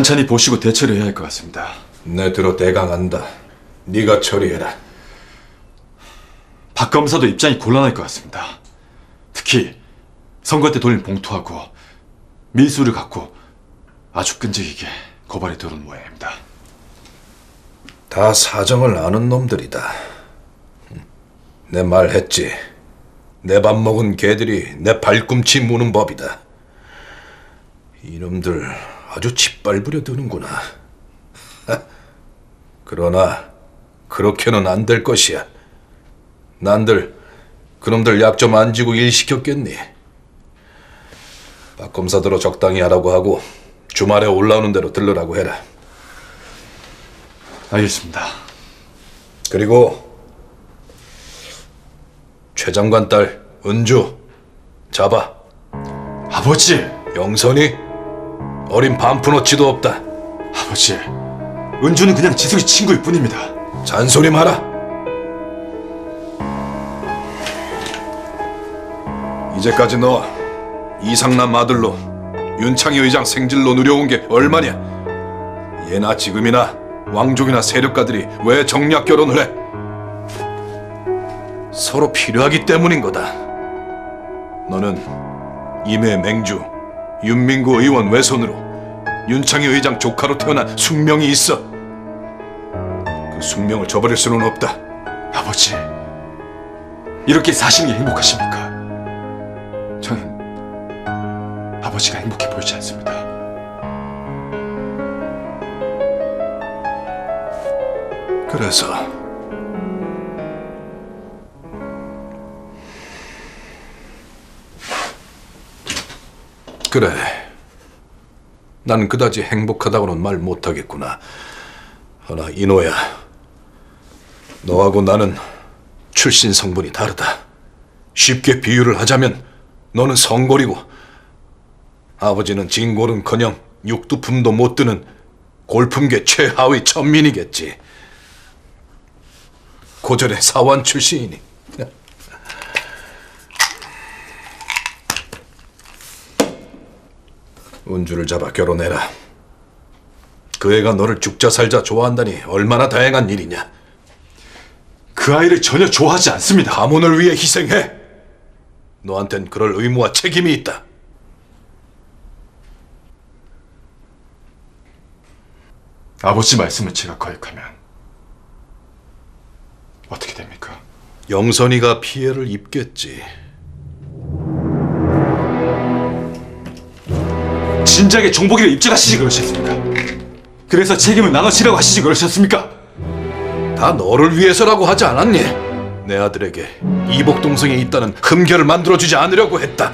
찬찬히 보시고 대처를 해야 할 것 같습니다. 내 들어 대강한다. 네가 처리해라. 박 검사도 입장이 곤란할 것 같습니다. 특히 선거 때 돌린 봉투하고 밀수를 갖고 아주 끈질기게 고발이 들어온 모양입니다. 다 사정을 아는 놈들이다. 내 말했지. 내 밥 먹은 개들이 내 발꿈치 무는 법이다. 이놈들 아주 짓밟으려 드는구나. 그러나 그렇게는 안 될 것이야. 난들 그놈들 약 좀 안 지고 일 시켰겠니? 박 검사 들어 적당히 하라고 하고 주말에 올라오는 대로 들르라고 해라. 알겠습니다. 그리고 최 장관 딸 은주 잡아 아버지! 영선이 어린 반푼어치도 없다. 아버지, 은주는 그냥 지숙이 친구일 뿐입니다. 잔소리 마라. 이제까지 너 이상남 아들로 윤창희 의장 생질로 누려온 게 얼마냐? 예나 지금이나 왕족이나 세력가들이 왜 정략 결혼을 해? 서로 필요하기 때문인 거다. 너는 임해 맹주 윤민구 의원 외손으로 윤창희 의장 조카로 태어난 숙명이 있어 그 숙명을 저버릴 수는 없다 아버지, 이렇게 사시는 게 행복하십니까? 저는 아버지가 행복해 보이지 않습니다. 그래서 그래 난 그다지 행복하다고는 말 못하겠구나. 허나 이노야. 너하고 나는 출신 성분이 다르다. 쉽게 비유를 하자면 너는 성골이고 아버지는 진골은커녕 육두품도 못 드는 골품계 최하위 천민이겠지. 고절의 사원 출신이니 운주를 잡아 결혼해라. 그 애가 너를 죽자 살자 좋아한다니 얼마나 다행한 일이냐. 그 아이를 전혀 좋아하지 않습니다. 가문을 위해 희생해. 너한텐 그럴 의무와 책임이 있다. 아버지 말씀을 제가 거역하면 어떻게 됩니까? 영선이가 피해를 입겠지 진작에 정복이를 입증하시지 그러셨습니까? 그래서 책임을 나눠지라고 하시지 그러셨습니까? 다 너를 위해서라고 하지 않았니? 내 아들에게 이복 동생이 있다는 흠결을 만들어주지 않으려고 했다